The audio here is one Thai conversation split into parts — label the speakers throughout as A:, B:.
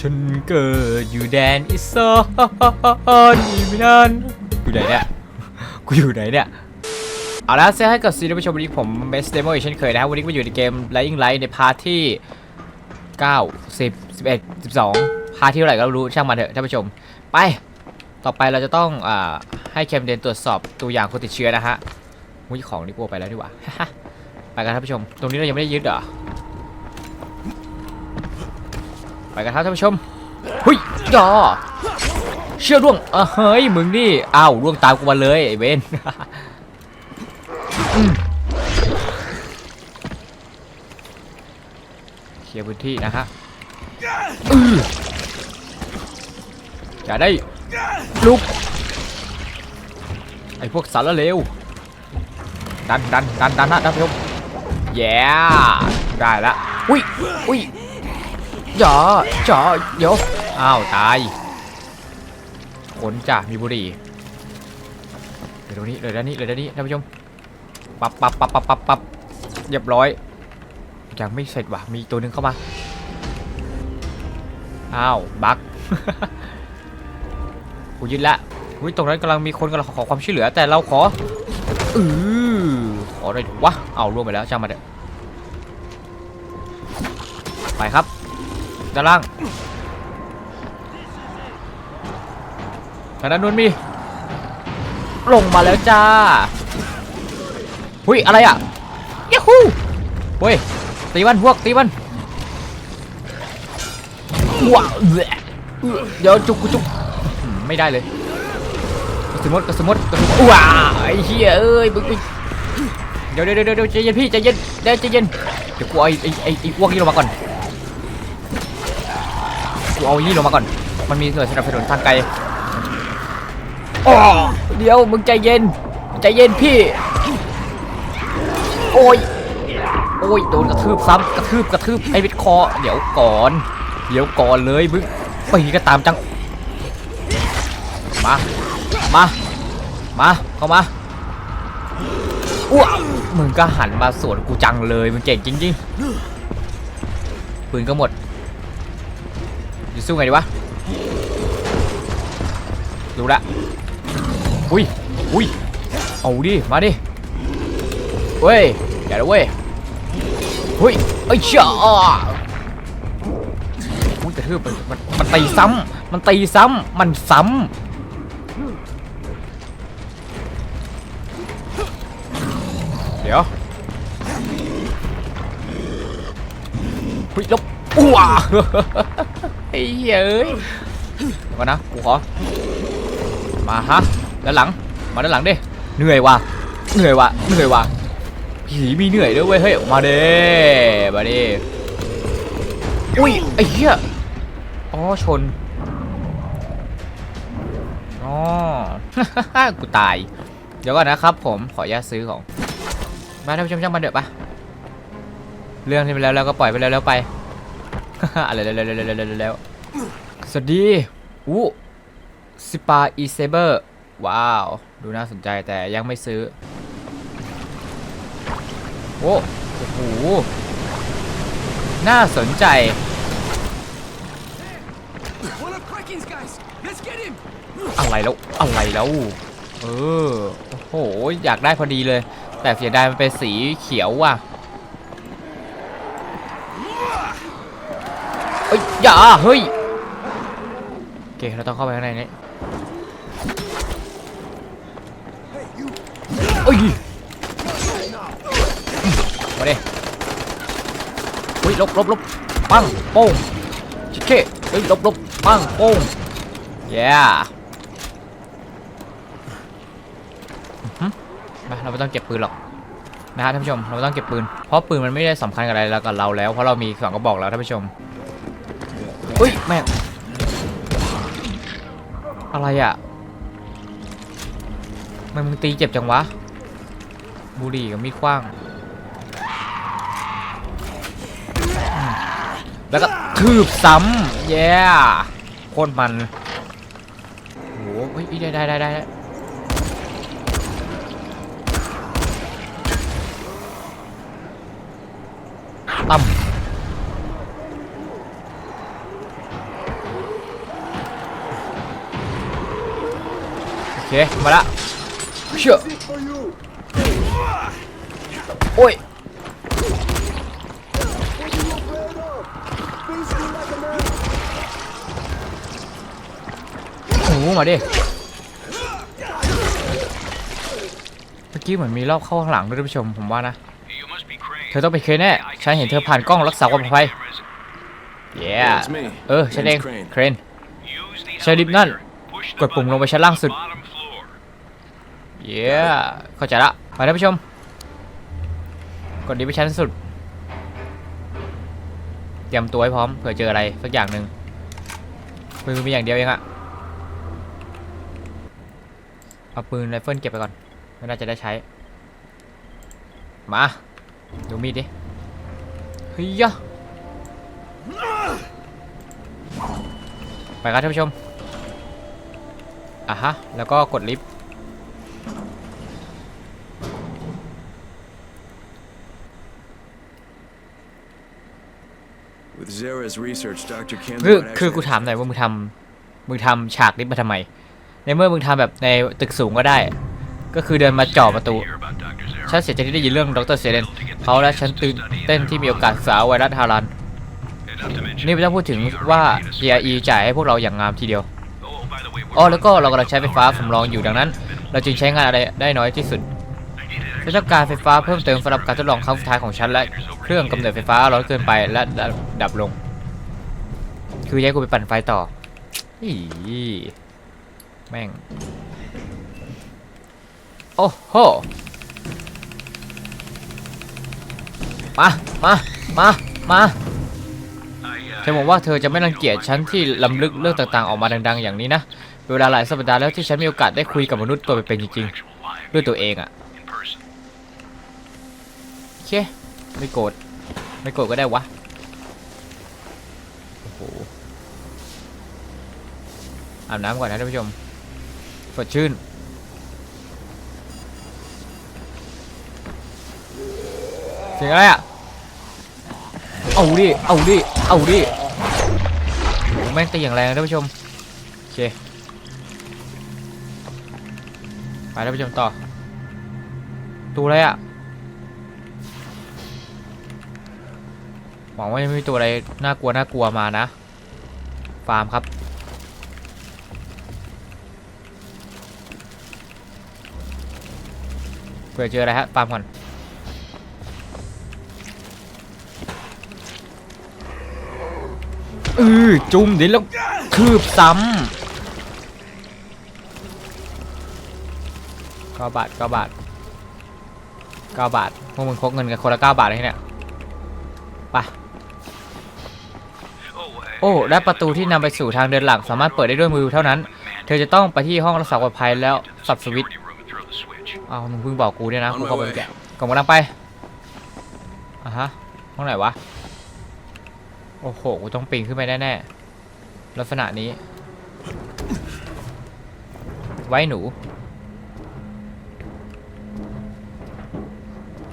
A: ฉันเกิดอยู่แดนอีสานอีมินานอยู่ไหนเนี่ยกูอยู่ไหนเนี่ยเอาละเซให้กับซีรีส์ผู้ชมวันนี้ผมเบสเดโมอีกเช่นเคยนะครับวันนี้ก็มาอยู่ในเกม Lying Light ในพาร์ทที่ 9 10 11 12 พาร์ทที่เท่าไหร่ก็รู้ช่างมันเถอะท่านผู้ชม ไป ต่อไปเราจะต้องอให้เคมเดนตรวจสอบตัวอย่างคนติดเชื้อนะฮะมุ้ยของนี่กูเอาไปแล้วดีกว่า ไปกันท่านผู้ชม ตรงนี้เรายังไม่ได้ยึดเหรอ กันครับท่านผู้ชมหุยยอเชื่อร่วงเออเฮ้ยมึงนี่อ้าวร่วงตามกูมาเลยไอ้เวนเคลียร์พื้นที่นะฮะอื้ออย่าได้ลุกไอ้พวกสารเลวดันดันดันดันนะท่านผู้ชมแย่ได้ละอุ้ยอุ้ย จ่อจ่อเดี๋ยวอ้าวตายขนจ้ะมีบุหรี่เดี๋ยวตรงนี้เลยด้านนี้เลยด้านนี้ท่านผู้ชมปับปับปับปับปับปับเรียบร้อยยังไม่เสร็จว่ะมีตัวหนึ่งเข้ามาอ้าวบักกูยึดละอุ้ยตรงนั้นกำลังมีคนกำลังขอความช่วยเหลือ แต่เราขออือขอได้ถูกวะเอาร่วงไปแล้วช่ามาเถอไปครับ ด้านล่างทางด้านนู้นมี ลงมาแล้วจ้าหุยอะไรอะยาฮูเฮ้ย ตีมันพวก ตีมันว้าวเดี๋ยวจุกจุกไม่ได้เลยกระสุนมดกระสุนมดกระสุนหมดว้าไอ้เหี้ยเอ้ยบึ้งบึ้งเดี๋ยวเดี๋ยวเดี๋ยวเดี๋ยวใจเย็นพี่ใจเย็นเดี๋ยวใจเย็นเดี๋ยวกูไอ้ไอ้ไอ้อ้วกนี้ลงมาก่อน กูเอายี่ลงมาก่อน มันมีหน่วยสนับสนุนทางไกลอ๋อเดี๋ยวมึงใจเย็น ใจเย็นพี่ โอ้ย โอ้ย โดนกระทืบซ้ำกระทืบกระทืบไอ้เวทคอ เดี๋ยวก่อน เดี๋ยวก่อนเลยมึงปีก็ตามจัง มา มา มา เข้ามาอ้วมึงก็หันมาสวนกูจังเลย มึงเก่งจริงๆปืนก็หมด จะสู้ไงดีวะรู้ละอุ้ยอุ้ยเอาดิ มาดิ เว้ยอย่าละเว้ยเฮ้ยไอ้ยเชี่ยอุ้ยกระทืบมันมันมันตีซ้ำมันตีซ้ำมันซ้ำเดี๋ยวเฮ้ยลบอ้วไอ้ เหี้ยเอ้ยเดี๋ยวก่อนนะกูขอมาฮะด้านหลังมาด้านหลังดิเหนื่อยว่ะเหนื่อยว่ะเหนื่อยว่ะผีมีเหนื่อยด้วยเว้ยเฮ้ยมาเด้มาเด้อุ้ยไอ้เหี้ยอ๋อชนอ๋อ กูตาย เดี๋ยวก่อนนะครับผมขออนุญาตซื้อของมาท่านผู้ชมช่างมันเถอะปะเรื่องที่มันแล้วแล้วก็ปล่อยไปแล้วแล้วไป อะไรแล้วแล้วแล้วแล้ว สวัสดีอู้สปาอีเซเบอร์ ว้าว ดูน่าสนใจแต่ยังไม่ซื้อ โอ้โอ้โห น่าสนใจ
B: One of Kraken's guys! Let's get him!
A: อะไรแล้ว อะไรแล้ว เออ โอ้โห อยากได้พอดีเลย แต่เสียดายมันเป็นสีเขียวว่ะเอ้ยอย่าเฮ้ยโอ เค เราต้องเข้าไปข้างในนี้เอ้ยมาดิเฮ้ยหลบหลบหลบปังโป้งชิคเก้เฮ้ยหลบหลบปังโป้ง yeah อื้อหือมาเราไม่ต้องเก็บปืนหรอกนะฮะท่านผู้ชม เราไม่ต้องเก็บปืน เพราะปืนมันไม่ได้สำคัญกับอะไรแล้วกับเราแล้ว เพราะเรามีสองกระบอกแล้วท่านผู้ชมอุ้ยแม่ง อะไรอะทำไมันมึงตีเจ็บจังวะ บุหรี่กับมีดขว้าง แล้วก็ทืบซ้ำแย่โคตรมันโอ้โหเฮ้ยได้ได้ได้ได้ เค มาละเชื่อโอ้ยโอ้โหมาดิ เมื่อกี้เหมือนมีรอบเข้าข้างหลังด้วยท่านผู้ชมผมว่านะ เธอต้องเป็นเคแน่ ฉันเห็นเธอผ่านกล้องรักษาความปลอดภัย yeah
B: It's me.
A: เออ ฉันเอง เครนใช้ลิฟต์นั่น กดปุ่มลงไปชั้นล่างสุด yeah เข้าใจละไปท่านผู้ชม กดดีไปชั้นสุดเตรียมตัวให้พร้อมเผื่อเจออะไรสักอย่างหนึ่งปืนมีอย่างเดียวเองอะเอาปืนไรเฟิลเก็บไปก่อนไม่น่าจะได้ใช้ มาดูมีดดิเฮ้ยยะไปครับท่านผู้ชมอะฮะ แล้วก็กดลิฟต์ คือ
B: Campbell
A: คือกูถามหน่อยว่ามึงทำมึงทำฉากลิฟต์มาทำไม ในเมื่อมึงทำแบบในตึกสูงก็ได้ ก็คือเดินมาจ่อประตู
C: Hear about Dr. Zara.
A: ฉันเสียใจที่ได้ยินเรื่องดรเซเลนเขาและฉันตื่นเต้นที่มีโอกาสศึกษาไวรัสฮารัน
C: And not to mention-
A: นี่ไม่ต้องพูดถึงว่า GRE จ่ายให้พวกเราอย่างงามทีเดียว
C: Oh, by the way, we're
A: อ๋อแล้วก็เรากำลังใช้ไฟฟ้าสำรองอยู่ดังนั้น เราจึงใช้งานอะไรได้น้อยที่สุด ฉันต้องการไฟฟ้าเพิ่มเติมสำหรับการทดลองครั้งสุดท้ายของฉันและเครื่องกำเนิดไฟฟ้าร้อนเกินไปและดับลง คือย้ายกูไปปั่นไฟต่ออีแม่ง โอ้โห มา มา มา มา
C: I, uh,
A: ฉันหวังว่าเธอจะไม่รังเกียจฉันที่ล้ำลึกเรื่องต่างๆออกมาดัง ๆ อย่างนี้นะ เวลาหลายสัปดาห์แล้วที่ฉันมีโอกาสได้คุยกับมนุษย์ตัวเป็นๆจริงๆ ด้วยตัวเองอะ เค ไม่โกรธไม่โกรธก็ได้วะ โอ้โห อาบน้ำก่อนนะท่านผู้ชมสดชื่น เสียงอะไรอะ เอาดิ เอาดิ เอาดิโอ้แม่งตีอย่างแรงนะท่านผู้ชม โอเค ไปท่านผู้ชมต่อ ตัวอะไรอะ วังว่าจะไม่มีตัวอะไรน่ากลัวน่ากลัวมานะ ฟาร์มครับ เผื่อเจออะไรฮะ ฟาร์มก่อน อือจุ่มดิแล้วคืบซ้ำเก้าบาทเก้าบาทเก้าบาท พวกมึงพกเงินกันคนละเก้าบาทเลยเนี่ยไป โอ้และประตูที่นำไปสู่ทางเดินหลักสามารถเปิดได้ด้วยมือเท่านั้น เธอจะต้องไปที่ห้องรักษาความปลอดภัยแล้วสับสวิตช์
C: security room and throw the switch.
A: อ้าวมึงเพิ่งบอกกูเนี่ยนะ
B: On
A: กู
B: my
A: เข้าไป
B: way
A: แกะกล่องกำลังไปอะฮะห้องไหนวะโอ้โหกูต้องปีนขึ้นไปแน่ๆลักษณะนี้ ไว้หนู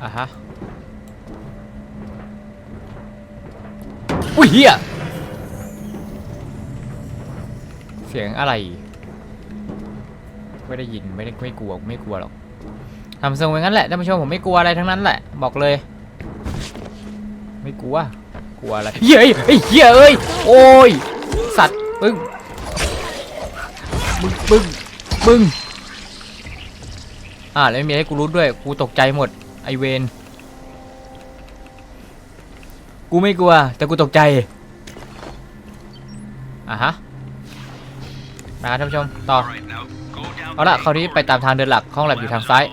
A: อะฮะอุ้ยเฮียเสียงอะไร ไม่ได้ยินไม่ได้ไม่กลัวไม่กลัวหรอกทำทรงอย่างนั้นแหละท่านผู้ชมผมไม่กลัวอะไรทั้งนั้นแหละ บอกเลย ไม่กลัว กลัวอะไรเฮ้ยเหี้ยเอ้ยโอ้ยสัตว์ปึ้งบึ้งบึ้งบึ้งอ่าแล้วไม่มีให้กูรู้ด้วยกูตกใจหมดไอเวนกูไม่กลัว แต่กูตกใจอะฮะ มาครับท่านผู้ชมต่อ
C: All right, now go down
A: เอาละคราวนี้ไปตามทางเดินหลักห้องแลบอยู่ทางซ้าย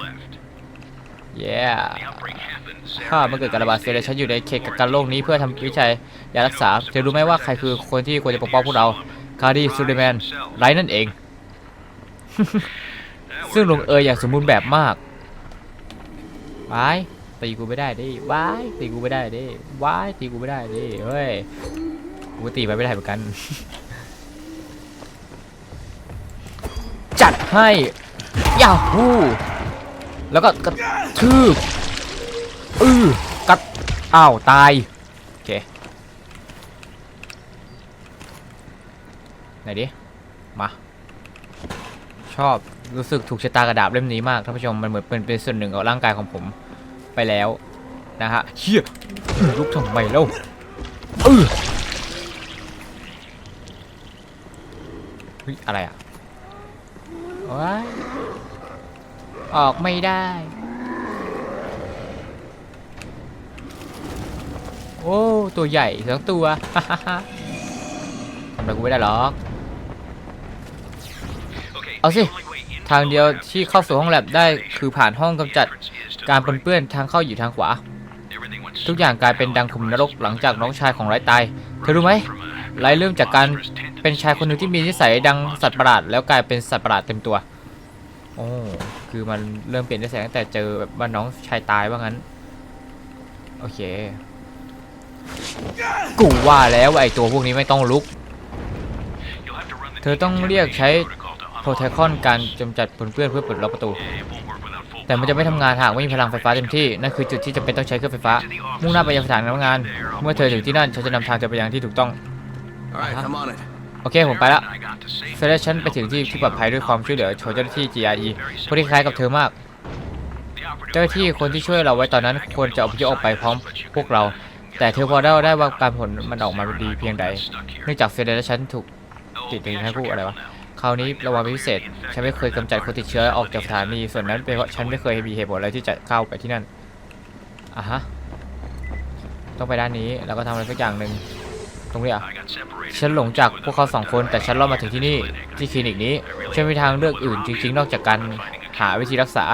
A: เย้
C: The outbreak happens.
A: ถ้ามันเกิดการระบาดเซลล์ฉันอยู่ในเขตกักกันโรคนี้เพื่อทำวิจัยยารักษาเธอรู้ไหมว่าใครคือคนที่ควรจะปกป้องพวกเราคาร์ดีซูเดแมนไรนั่นเอง ซึ่งลงเอยอย่างสมบูรณ์แบบมากวายตีกูไม่ได้ดิวายตีกูไม่ได้ดิวายตีกูไม่ได้ดิเฮ้ยกูตีไปไม่ได้เหมือนกัน จัดให้ยาฮูแล้วก็กระทืบอือกัดอ้าว ตาย โอเค ไหนดิ มา ชอบรู้สึกถูกชะตากระดาบเล่มนี้มากท่านผู้ชมมันเหมือนเป็นเป็นส่วนหนึ่งของร่างกายของผมไปแล้วนะฮะเฮียลุกทำไมแล้วเออเฮ้ยอะไรอะ ว้ายออกไม่ได้ โอ้ ตัวใหญ่ทั้งตัวทำอะไรกูไม่ได้หรอก
C: Okay,
A: เอาสิ
C: the only way into
A: ทางเดียว
C: the lab
A: ที่เข้าสู่ห้องแลบได้คือผ่านห้องกำจัด
C: entrance is to
A: การ
C: the
A: ปนเปื้อนทางเข้าอยู่ทางขวา
C: Everything went
A: ทุกอย่างกลายเป็นดังขุมนรกหลังจากน้องชายของไร้ตาย เธอรู้ไหมไร้เริ่มจากการ เป็นชายคนหนึ่งที่มีนิสัยดังสัตว์ประหลาดแล้วกลายเป็นสัตว์ประหลาดเต็มตัว โอ้คือมันเริ่มเปลี่ยนนิสัยตั้งแต่เจอแบบว่าน้องชายตายว่างั้น โอเค กูว่าแล้วว่าไอตัวพวกนี้ไม่ต้องลุก
C: You'll have to run the
A: เธอต้องเรียกใช้
C: protocol to
A: โปรไทคอนการกำจัดปนเปื้อนเพื่อปลดล็อกประตู
C: It won't work without full
A: แต่มันจะไม่ทำงานหากไม่มีพลังไฟฟ้าเต็มที่ นั่นคือจุดที่จำเป็นต้องใช้เครื่องไฟฟ้า มุ่งหน้าไปยังสถานทำงาน เมื่อเธอถึงที่นั่นฉันจะนำทางเธอไปยังที่ถูกต้อง
B: All right,
A: Uh-huh.
B: I'm on it.
A: โอเค ผมไปละ
C: I got to save
A: เฟรชันไปถึงที่ที่ปลอดภัยด้วยความช่วยเหลือของเจ้าหน้าที่ GRE ผู้ที่คล้ายกับเธอมาก เจ้าหน้าที่คนที่ช่วยเราไว้ตอนนั้นควรจะอพยพออกไปพร้อมพวกเรา แต่เธอพอได้ได้ว่าการผลมันออกมาดีเพียงใด เนื่องจากเฟรและฉันถูกติดในให้ผู้อะไรวะคราวนี้ระวังเป็นพิเศษ ฉันไม่เคยกำจัดคนติดเชื้อออกจากสถานี ส่วนนั้นเป็นเพราะฉันไม่เคยมีเหตุผลอะไรที่จะเข้าไปที่นั่นอะฮะต้องไปด้านนี้แล้วก็ทำอะไรสักอย่างหนึ่ง ตรงนี้อะฉันหลงจากพวกเขาสองคนแต่ฉันรอดมาถึงที่นี่ที่คลินิกนี้ฉันมีทางเลือกอื่นจริง ๆ นอกจากการหาวิธีรักษา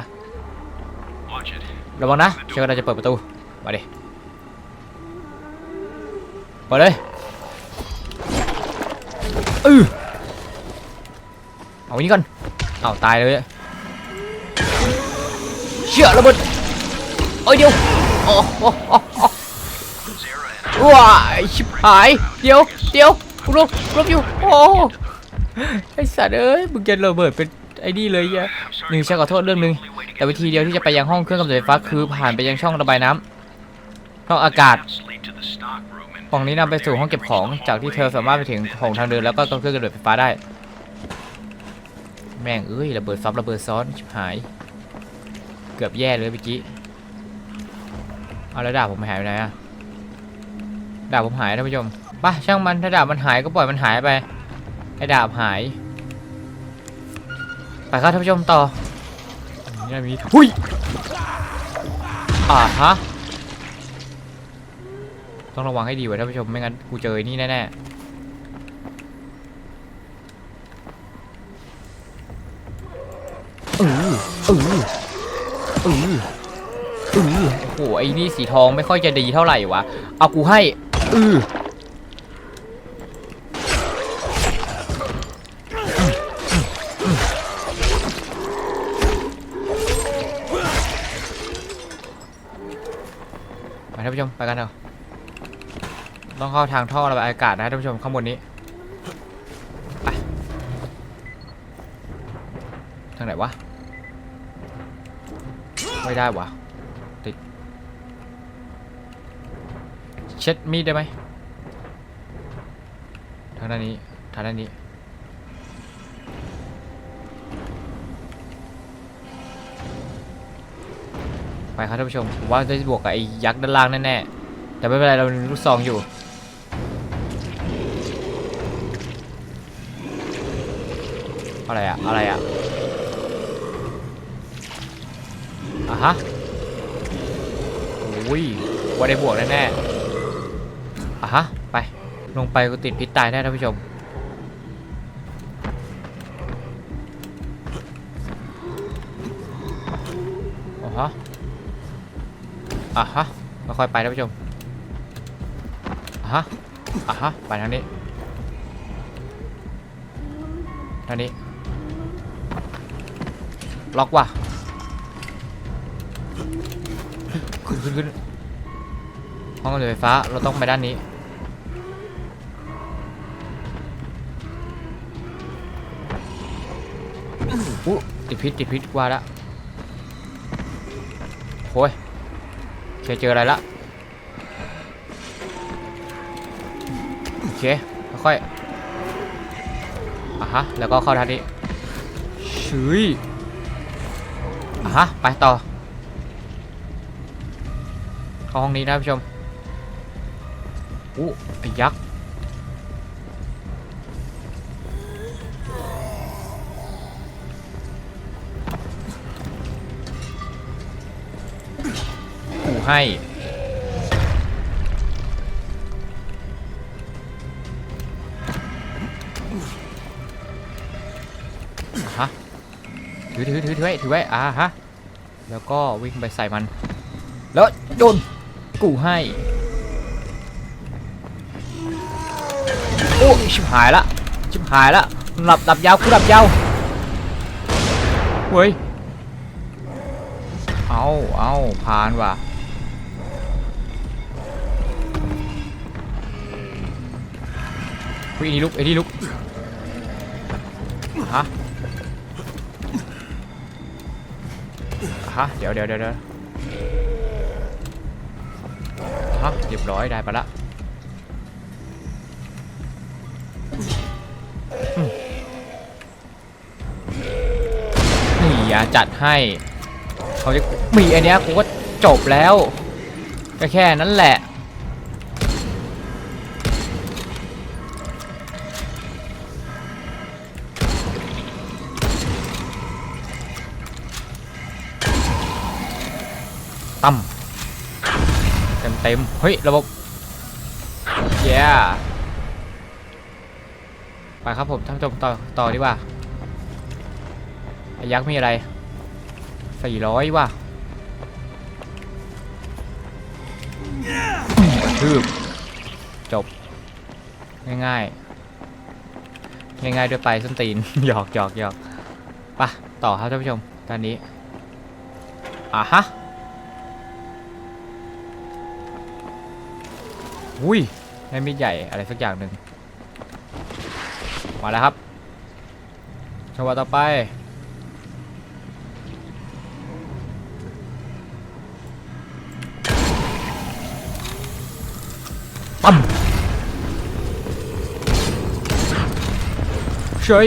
A: ระวังนะฉันกำลังจะเปิดประตูมาดิเปิดเลยอือเอาอันนี้ก่อนเอาตายเลยเชื่อระเบิดโอ้ยเดี๋ยวโอ้โอ้โอ้โอ้
C: Zara and
A: ว้าชิบหาย เดี๋ยวเดี๋ยวกูรบรบอยู่โอ้ไอสัตว์เอ้ยมึงจะระเบิดเป็นไอ้นี่เลยอะหนึ่งฉันขอโทษเรื่องหนึ่งแต่วิธีเดียวที่จะไปยังห้องเครื่องกำจัดไฟฟ้าคือผ่านไปยังช่องระบายน้ำช่องอากาศ
C: lead to the stock room and
A: ปล่องนี้นำไปสู่ห้องเก็บของจากที่เธอสามารถไปถึงโถงทางเดินแล้วก็เครื่องกำจัดไฟฟ้าได้ แม่งเอ้ยระเบิดซับระเบิดซ้อนชิบหาย เกือบแย่เลยเมื่อกี้เอาแล้วดาบผมหายไปไหนอะ ดาบผมหายท่านผู้ชมป่ะช่างมันถ้าดาบมันหายก็ปล่อยมันหายไปไอ้ดาบหาย ไปครับท่านผู้ชมต่อนนี้มีหุยอ่าฮะต้องระวังให้ดีไว้ท่านผู้ชมไม่งั้นกูเจอไอ้นี่แน่ๆเออเออเออเออโอ้โหไอ้นี่สีทองไม่ค่อยจะดีเท่าไหร่วะเอากูให้ ออไปท่านผู้ชม ไปกันเถอะต้องเข้าทางท่อระบายอากาศนะท่านผู้ชมข้างบนนี้ไปทางไหนวะ ไม่ได้วะติด เช็ดมีดได้ไหมทางด้านนี้ทางด้านนี้ ไปครับท่านผู้ชมผมว่าจะบวกกับไอ้ยักษ์ด้านล่างแน่ๆ แต่ไม่เป็นไรเราลูกซองอยู่ อะไรอะอะไรอะอะฮะโอ้ยว่าได้บวกแน่ๆ อะฮะ ไป ลงไปก็ติดพิษตายแน่ท่านผู้ชมอะฮะ อะฮะค่อยๆไปท่านผู้ชม อะฮะ อะฮะ ไปทางนี้ ทางนี้ ล็อกว่ะ ขึ้นขึ้นขึ้นห้องกำจัดไฟฟ้า เราต้องไปด้านนี้ อู้ติดพิษติดพิษว่าละโอ้ยเคเจออะไรละโอเคค่อยอะฮะแล้วก็เข้าทางนี้ชุยอะฮะไปต่อเข้าห้องนี้นะผู้ชมอู้ยักษ์ ให้ ฮะ ถือถือถือถือไว้ถือไว้ อ่าฮะ แล้วก็วิ่งไปใส่มัน แล้วโดนกูให้ โอ้ชิบหายละ ชิบหายละหลับหลับยาวกูหลับยาว เฮ้ย เอาเอาผ่านว่ะุยไอ้นี่ลุกไอ้นี่ลุกฮะฮะเดี๋ยวเดี๋ยวเดี๋ยวเดี๋ยวฮะเรียบร้อยได้ไปละนี่อะจัดให้เขาจะมีอันเนี้ยกูก็จบแล้วก็แค่นั้นแหละ ตั้มเต็มเต็มเฮ้ย ระบบเย้ไปครับผมท่านผู้ชมต่อต่อดีกว่าไอ้ยักษ์มีอะไรสี่ร้อยว่ะทืบจบ ง่ายๆ ง่ายๆ ด้วยไปส้นตีน หยอกหยอกหยอกไปะต่อครับท่านผู้ชมตอนนี้อะฮะ อุ้ยได้มีดใหญ่อะไรสักอย่างหนึ่งมาแล้วครับจังหวะต่อไป ปั๊มเฉย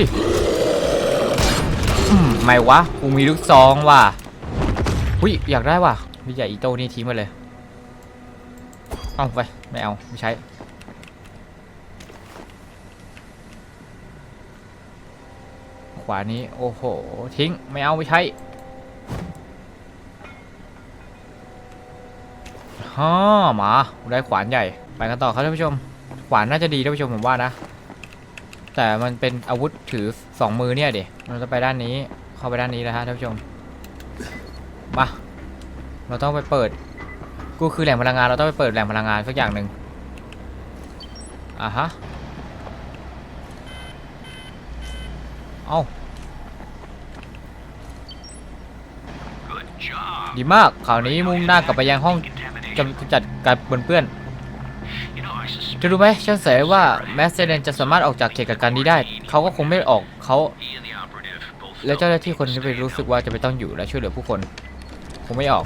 A: อืมไม่วะ กูมีลูกซองว่ะหุ้ย อยากได้ว่ะวิใหญ่อีโต้นี่ทิ้งไปเลย เอาไป ไม่เอา ไม่ใช้ ขวานี้ โอ้โห ทิ้ง ไม่เอา ไม่ใช้ฮ่ามาได้ขวานใหญ่ ไปกันต่อครับท่านผู้ชม ขวานน่าจะดีท่านผู้ชมผมว่านะ แต่มันเป็นอาวุธถือสองมือเนี่ยเดี๋ยวเราจะไปด้านนี้ เข้าไปด้านนี้แล้วฮะท่านผู้ชม มา เราต้องไปเปิด กูคือแหล่งพลังงานเราต้องไปเปิดแหล่งพลังงานสักอย่างหนึ่งอะฮะเอา
C: Good job.
A: ดีมากข่าวนี้มุ่งหน้ากลับไปยังห้องกำจัดการปนเปื้อนจะรู้ไหมฉันเสียว่าแมสเซเดนจะสามารถออกจากเขตกักกันนี้ได้ เขาก็คงไม่ออกเขา และเจ้าหน้าที่คน
C: would
A: นี้ไปรู้สึกว่าจะไปต้องอยู่และช่วยเหลือผู้คน คงไม่ออก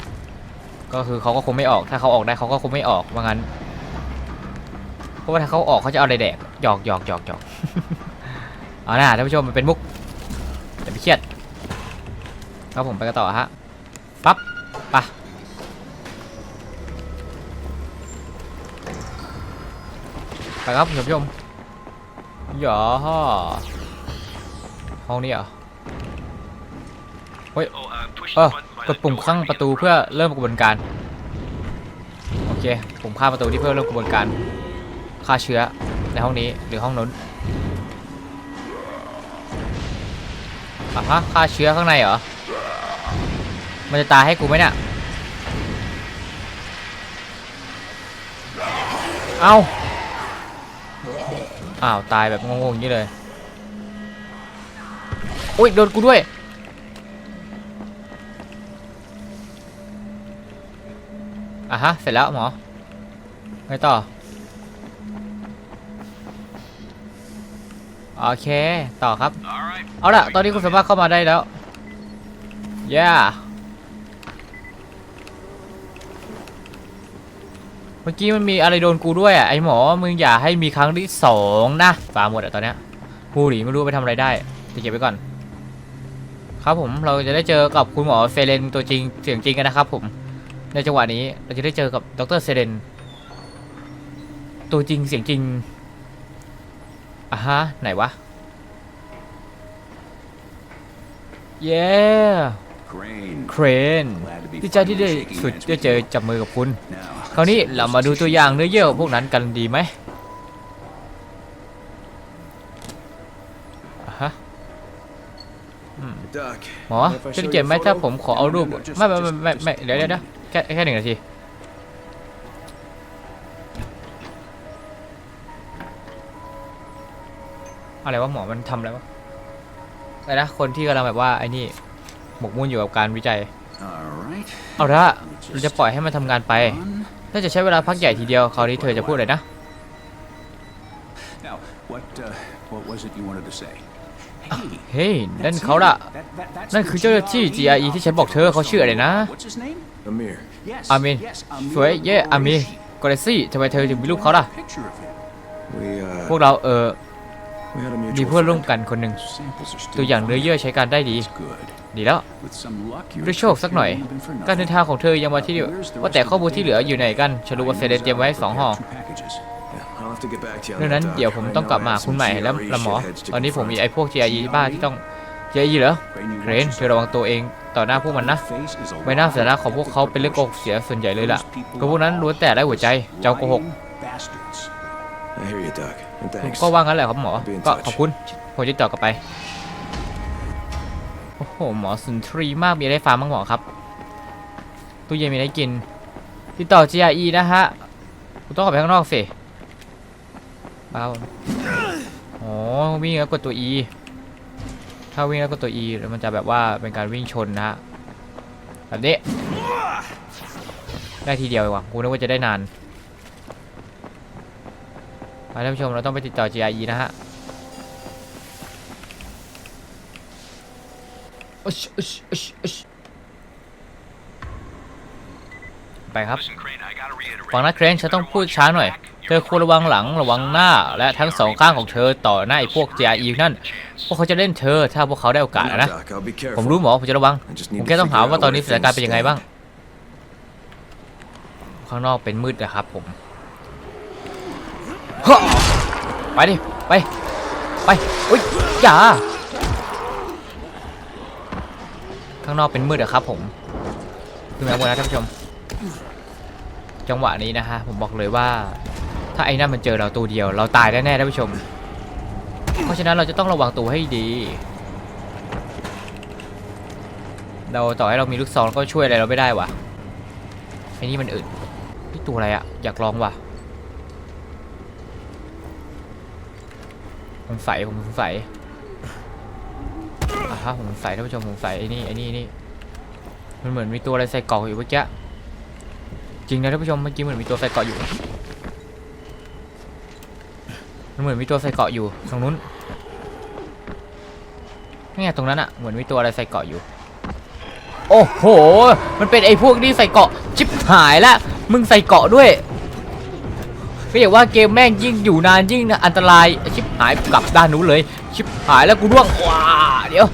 A: ก็คือเขาก็คงไม่ออก ถ้าเขาออกได้เขาก็คงไม่ออกว่างั้น เพราะว่าถ้าเขาออกเขาจะเอาอะไรแดกหยอกหยอกหยอกหยอกเอาหน่าท่านผู้ชมมันเป็นมุกอย่าไปเครียดครับผมไปกันต่อฮะปั๊บไปะไปครับท่านผู้ชมหยอห้องนี้เหรอ
C: Oh, uh, push
A: เอ
C: the
A: อ
C: button by
A: กดปุ่มข้างประตูเพื่อเริ่มกระบวนการ โอเคปุ่มข้าประตูที่เพื่อเริ่มกระบวนการฆ่าเชื้อในห้องนี้หรือห้องนู้นอะฮะฆ่าเชื้อข้างในเหรอ มันจะตายให้กูไหมเนี่ย เอาอ้าว ตายแบบงงๆอย่างนี้เลย อุ้ย โดนกูด้วย อะฮะ เสร็จแล้วหมอ ไงต่อ โอเค ต่อครับ เอาล่ะ ตอนนี้คุณสามารถเข้ามาได้แล้วย่าเมื่อกี้มันมีอะไรโดนกูด้วยอะไอหมอ มึงอย่าให้มีครั้งที่สองนะฟาหมดอะตอนเนี้ยกูหลีไม่รู้ไปทำอะไรได้จะเก็บไว้ก่อน ครับผม เราจะได้เจอกับคุณหมอเซเลนตัวจริงเสียงจริงกันนะครับผม ในจังหวะนี้เราจะได้เจอกับดรเซเลนตัวจริงเสียงจริงอะฮะ ไหนวะ เย้
B: Crane.
A: เครนดีใจที่ได้สุดได้เจอจับมือกับคุณ คราวนี้เรามาดูตัวอย่างเนื้อเยื่อพวกนั้นกันดีไหมอะฮะ
B: Doc.
A: หมอจะเก็บไหมถ้าผมขอเอารูป ไม่ไม่ไม่ไม่ไม่เดี๋ยวเดี๋ยวเดี๋ยว แค่แค่หนึ่งนาที อะไรวะหมอมันทำอะไรวะอะไรนะคนที่กำลังแบบว่าไอ้นี่หมกมุ่นอยู่กับการวิจัย
B: All right.
A: เอาละเราจะปล่อยให้มันทำงานไป
B: On.
A: น่าจะใช้เวลาพักใหญ่ทีเดียวคราวนี้เธอจะพูดอะไรนะ
D: Now, what uh, what was it you wanted to say? Hey,
A: เฮ้ยนั่น
D: that's
A: เขาละ
D: him. That- that- that's
A: นั่น
D: the
A: คือเจ้าหน้าที่
D: German
A: GRE ที่ฉันบอกเธอเขาชื่ออะไรนะ
D: What's his name?
B: Amir.
D: Yes.
A: อามิน
D: yes,
A: สวย
D: Amir
A: เย่อามี
D: Qureshi.
A: กอเรซี่ทำไมเธอถึงมีรูปเขาล่ะ
D: Picture of him.
B: We
A: พวก
B: uh
A: เราเออ
B: we had a
A: มี
B: mutual
A: เพื่อนร่วม
B: friend.
A: กันคนหนึ่ง
D: Samples are still
A: ตัวอย่างเนื้อ
D: fine.
A: เยื่อใช้การได้ดี
D: That's good.
A: ดีแล้ว
D: With some luck, your
A: ด้วยโชคสักหน่อย
D: trip here wouldn't have been for
A: การเดิน
D: nothing.
A: ทางของเธอยังมาที่เดียวว่าแต่ข้อมูลที่เหลืออยู่ไหนกันฉันรู้ว่าเซเลนเตรียมไว้สองห่อ
D: Two packages.
B: Yeah, I'll have to get back to you on
A: ดังนั้น
B: that, Doc.
A: เดี๋ยวผม
B: I
A: ต้อง
B: know
A: กลับ
B: I
A: มา
B: have
A: คุณ
B: some
A: ใหม่แล้ว
B: GRE
A: ละหมอ
B: shitheads to
A: ตอนนี้ผมมี
B: confront.
A: ไอ้พวก GRE บ้าที่ต้อง GRE เหรอ
D: Crane, you
A: เคร
D: watch
A: น
D: yourself.
A: เธอระวังตัวเองต่อหน้าพวกมันนะ
D: Face is a
A: ใบหน้า
D: lie.
A: สัญลักษณ์ของพวกเขาเป็นเรื่องโกหกเสียส่วนใหญ่เลยล่ะก็พวกนั้นล้วนแต่ได้หัวใจเจ้าโกหก
D: Lying bastards.
B: I hear you, Doc. And
A: ผม
B: thanks.
A: ก็ว่างั้นแหละครับหมอ
B: Be in
A: ก็
B: touch
A: ขอบคุณผมจะต่อกลับไปโอ้โหหมอสุนทรีมากมีอะไรฟาร์มบ้างหมอครับตู้เย็นมีอะไรกินติดต่อ GRE นะฮะกูต้องออกไปข้างนอกสิเปล่าอ๋อวิ่งแล้วกดตัว E ถ้าวิ่งแล้วกดตัว E แล้วมันจะแบบว่าเป็นการวิ่งชนนะฮะแบบนี้ ได้ทีเดียวเองว่ะกูนึกว่าจะได้นานไปท่านผู้ชมเราต้องไปติดต่อ GRE นะฮะอึชอึชอึชอึชไปครับ
C: Listen, Crane, I gotta reiterate.
A: ฟังนะเครนฉันต้องพูดช้าหน่อย เธอควรระวังหลังระวังหน้าและทั้งสองข้างของเธอต่อหน้าไอ้พวก GRE นั่น พวกเขาจะเล่นเธอถ้าพวกเขาได้โอกาส
B: No,
A: นะ
B: Doc, I'll be
A: ผม
B: careful.
A: รู้หมอผมจะระวัง
B: I just
A: ผม
B: need
A: แค่
B: to
A: ต้องหา
B: figure
A: ว่า
B: out
A: ตอนนี้
B: where
A: สถานการณ์
B: things
A: เป็นยังไง
B: stand.
A: บ้าง ข้างนอกเป็นมืดนะครับผมฮะไปดิ ไป ไปอุ้ยอย่า ข้างนอกเป็นมืดอะครับผมดูนะนะท่านผู้ชม จังหวะนี้นะฮะผมบอกเลยว่า ถ้าไอ้นั่นมันเจอเราตัวเดียว เราตายแน่ๆท่านผู้ชม เพราะฉะนั้นเราจะต้องระวังตัวให้ดี เราต่อให้เรามีลูกซองก็ช่วยอะไรเราไม่ได้วะไอ้นี่มันอึดนี่ตัวอะไรอะอยากลองวะผมใส่ผมสงสัยอะฮะผมสงสัยท่านผู้ชมผมสงสัยไอ้นี่ไอ้นี่นี่มันเหมือนมีตัวอะไรใส่กาะอยู่เมื่อกี้จริงนะท่านผู้ชมเมื่อกี้เหมือนมีตัวใส่เกาะอยู่ มันเหมือนมีตัวใส่เกาะอยู่ตรงนู้นนี่ไงตรงนั้นอะเหมือนมีตัวอะไรใส่เกาะอยู่ โอ้โห มันเป็นไอ้พวกนี้ใส่เกาะชิบหายละมึงใส่เกาะด้วยก็อย่างว่าเกมแม่งยิ่งอยู่นานยิ่งอันตรายชิบหายกลับด้านนู้นเลย ชิบหายแล้วกูร่วงว้าเดี๋ยว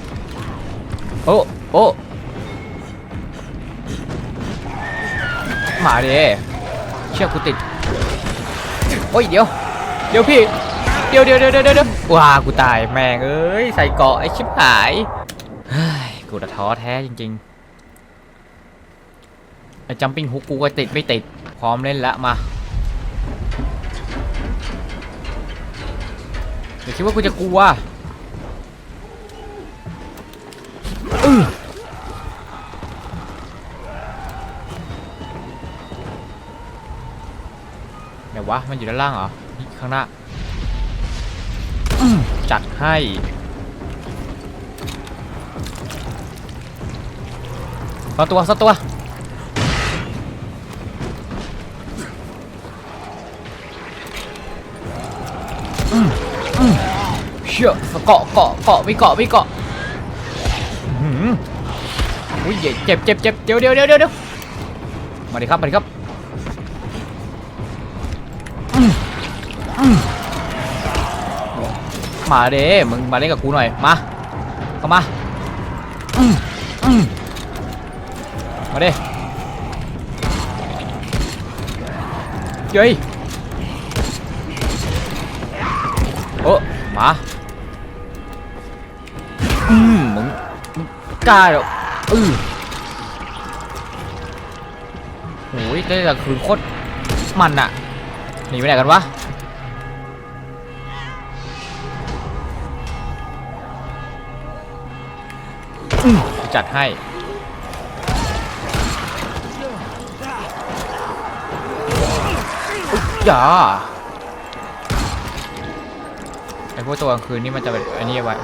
A: โอ้โอ้มาเดิเชือกกูติดโอ้ยเดี๋ยว เดี๋ยวพี่ ดี๋ยวเดี๋ยวเดี๋ยวเดี๋ยวเดี๋ยวว้ากูตายแม่งเอ้ยใส่เกาะไอ้ชิบหายเฮ้ยกูจะท้อแท้จริงๆไอ้จัมปิ้งฮุกกูก็ติดไม่ติดพร้อมเล่นละมาอย่าคิดว่ากูจะกลัวไหนวะมันอยู่ด้านล่างเหรอข้างหน้า จัดให้ สักตัว สักตัว เชื่อเกาะเกาะเกาะไม่เกาะไม่เกาะอื้อหืออุ้ยเจ็บเจ็บเจ็บเดี๋ยวเดี๋ยวเดี๋ยวเดี๋ยวมาดิครับ มาดิครับ มาเด้มึงมาเล่นกับกูหน่อย มา เข้ามาอืมอืมมาดิเย้ยโอ้มาอืมมึงมึงกล้าเหรออือโอ้ยได้แต่คืนโคตรมันอะหนีไปไหนกันวะ จัดให้ อย่าไอพวกตัวกลางคืนนี่มันจะเป็นอันนี้ไว้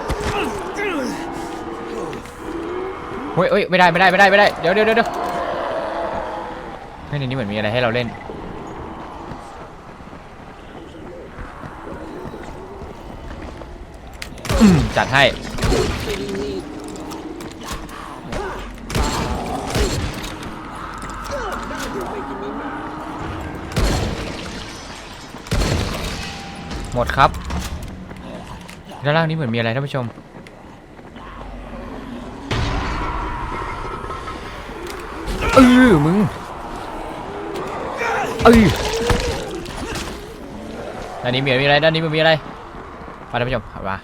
A: เฮ้ยเฮ้ยไม่ได้ไม่ได้ไม่ได้ไม่ได้ เดี๋ยวเดี๋ยวเดี๋ยวเฮ้ยในนี้เหมือนมีอะไรให้เราเล่น จัดให้ หมดครับ ด้านล่างนี้เหมือนมีอะไรท่านผู้ชม เออมึง เออด้านนี้มีอะไรด้านนี้มันมีอะไร ไปท่านผู้ชมมา